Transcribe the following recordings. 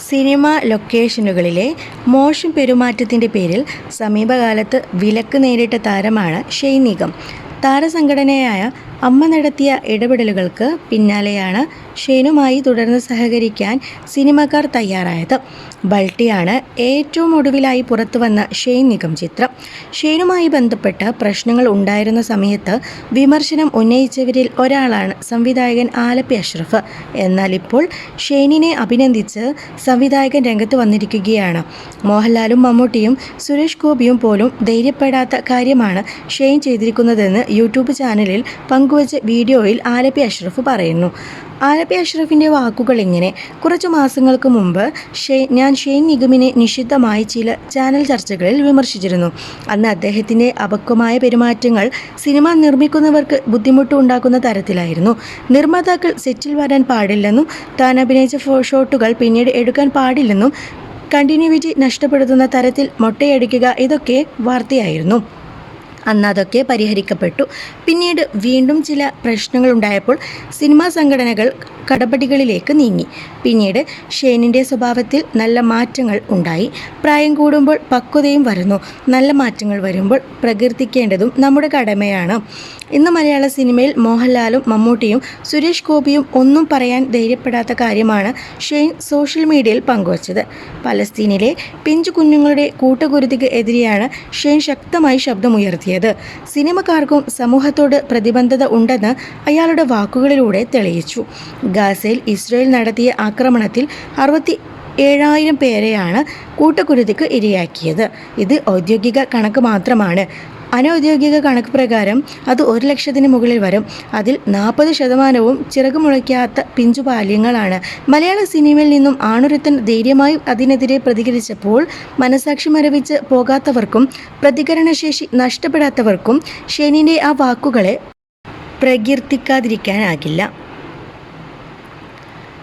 Cinema ലൊക്കേഷനുകളിലെ മോശം പെരുമാറ്റത്തിന്റെ പേരിൽ സമീപകാലത്ത് വിലക്ക് നേരിട്ട താരമാണ് ഷെയ്നികം. താരസംഘടനയായ അമ്മ നടത്തിയ ഇടപെടലുകൾക്ക് പിന്നാലെയാണ് ഷെയ്നുമായി തുടർന്ന് സഹകരിക്കാൻ സിനിമക്കാർ തയ്യാറായത്. ബൾട്ടിയാണ് ഏറ്റവും ഒടുവിലായി പുറത്തു വന്ന ഷെയ്ൻ നിഗം ചിത്രം. ഷെയ്നുമായി ബന്ധപ്പെട്ട് പ്രശ്നങ്ങൾ ഉണ്ടായിരുന്ന സമയത്ത് വിമർശനം ഉന്നയിച്ചവരിൽ ഒരാളാണ് സംവിധായകൻ ആലപ്പി അഷ്റഫ്. എന്നാൽ ഇപ്പോൾ ഷെയ്നിനെ അഭിനന്ദിച്ച് സംവിധായകൻ രംഗത്ത് വന്നിരിക്കുകയാണ്. മോഹൻലാലും മമ്മൂട്ടിയും സുരേഷ് ഗോപിയും പോലും ധൈര്യപ്പെടാത്ത കാര്യമാണ് ഷെയ്ൻ ചെയ്തിരിക്കുന്നതെന്ന് യൂട്യൂബ് ചാനലിൽ പങ്കുവച്ച വീഡിയോയിൽ ആലപ്പി അഷ്റഫ് പറയുന്നു. ആലപ്പി അഷ്റഫിന്റെ വാക്കുകൾ ഇങ്ങനെ. കുറച്ച് മാസങ്ങൾക്ക് മുമ്പ് ഷെയ് ഞാൻ ഷെയ്ൻ നിഗമിനെ നിഷിദ്ധമായി ചില ചാനൽ ചർച്ചകളിൽ വിമർശിച്ചിരുന്നു. അന്ന് അദ്ദേഹത്തിന്റെ അപക്വമായ പെരുമാറ്റങ്ങൾ സിനിമ നിർമ്മിക്കുന്നവർക്ക് ബുദ്ധിമുട്ട് ഉണ്ടാക്കുന്ന തരത്തിലായിരുന്നു. നിർമ്മാതാക്കൾ സെറ്റിൽ വരാൻ പാടില്ലെന്നും താൻ അഭിനയിച്ച ഷോട്ടുകൾ പിന്നീട് എടുക്കാൻ പാടില്ലെന്നും കണ്ടിന്യൂവിറ്റി നഷ്ടപ്പെടുത്തുന്ന തരത്തിൽ മൊട്ടയടിക്കുക ഇതൊക്കെ വാർത്തയായിരുന്നു. അന്ന് അതൊക്കെ പരിഹരിക്കപ്പെട്ടു. പിന്നീട് വീണ്ടും ചില പ്രശ്നങ്ങളുണ്ടായപ്പോൾ സിനിമാ സംഘടനകൾ കടപടികളിലേക്ക് നീങ്ങി. പിന്നീട് ഷെയ്നിന്റെ സ്വഭാവത്തിൽ നല്ല മാറ്റങ്ങൾ ഉണ്ടായി. പ്രായം കൂടുമ്പോൾ പക്വതയും വരുന്നു. നല്ല മാറ്റങ്ങൾ വരുമ്പോൾ പ്രകീർത്തിക്കേണ്ടതും നമ്മുടെ കടമയാണ്. ഇന്ന് മലയാള സിനിമയിൽ മോഹൻലാലും മമ്മൂട്ടിയും സുരേഷ് ഗോപിയും ഒന്നും പറയാൻ ധൈര്യപ്പെടാത്ത കാര്യമാണ് ഷെയ്ൻ സോഷ്യൽ മീഡിയയിൽ പങ്കുവച്ചത്. പലസ്തീനിലെ പിഞ്ചു കുഞ്ഞുങ്ങളുടെ കൂട്ടുകുരുതിക്ക് എതിരെയാണ് ഷെയ്ൻ ശക്തമായി ശബ്ദമുയർത്തിയത്. സിനിമക്കാർക്കും സമൂഹത്തോട് പ്രതിബദ്ധത ഉണ്ടെന്ന് അയാളുടെ വാക്കുകളിലൂടെ തെളിയിച്ചു. ഗാസയിൽ ഇസ്രയേൽ നടത്തിയ ആക്രമണത്തിൽ അറുപത്തി ഏഴായിരം പേരെയാണ് കൂട്ടക്കുരുതിക്ക് ഇരയാക്കിയത്. ഇത് ഔദ്യോഗിക കണക്ക് മാത്രമാണ്. അനൗദ്യോഗിക കണക്ക് പ്രകാരം അത് ഒരു ലക്ഷത്തിന് മുകളിൽ വരും. അതിൽ നാൽപ്പത് ശതമാനവും ചിറക് മുളയ്ക്കാത്ത പിഞ്ചു ബാല്യങ്ങളാണ് മലയാള സിനിമയിൽ നിന്നും ആണുരത്തൻ ധൈര്യമായും അതിനെതിരെ പ്രതികരിച്ചപ്പോൾ മനസാക്ഷി മരവിച്ച് പോകാത്തവർക്കും പ്രതികരണശേഷി നഷ്ടപ്പെടാത്തവർക്കും ഷെനിന്റെ ആ വാക്കുകളെ പ്രകീർത്തിക്കാതിരിക്കാനാകില്ല.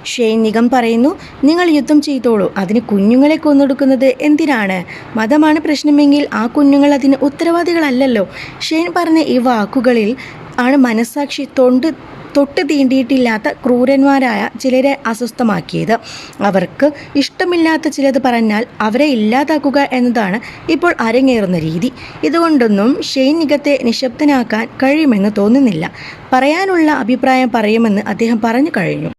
ഷെയ്ൻ നിഗം പറയുന്നു നിങ്ങൾ യുദ്ധം ചെയ്തോളൂ. അതിന് കുഞ്ഞുങ്ങളെ കൊന്നൊടുക്കുന്നത് എന്തിനാണ്? മതമാണ് പ്രശ്നമെങ്കിൽ ആ കുഞ്ഞുങ്ങൾ അതിന് ഉത്തരവാദികളല്ലല്ലോ. ഷെയ്ൻ പറഞ്ഞ ഈ വാക്കുകളിൽ ആണ് മനസാക്ഷി തൊണ്ട് തൊട്ട് തീണ്ടിയിട്ടില്ലാത്ത ക്രൂരന്മാരായ ചിലരെ അസ്വസ്ഥമാക്കിയത്. അവർക്ക് ഇഷ്ടമില്ലാത്ത ചിലത് പറഞ്ഞാൽ അവരെ ഇല്ലാതാക്കുക എന്നതാണ് ഇപ്പോൾ അരങ്ങേറുന്ന രീതി. ഇതുകൊണ്ടൊന്നും ഷെയ്ൻ നിഗത്തെ നിശബ്ദനാക്കാൻ കഴിയുമെന്ന് തോന്നുന്നില്ല. പറയാനുള്ള അഭിപ്രായം പറയുമെന്ന് അദ്ദേഹം പറഞ്ഞു കഴിഞ്ഞു.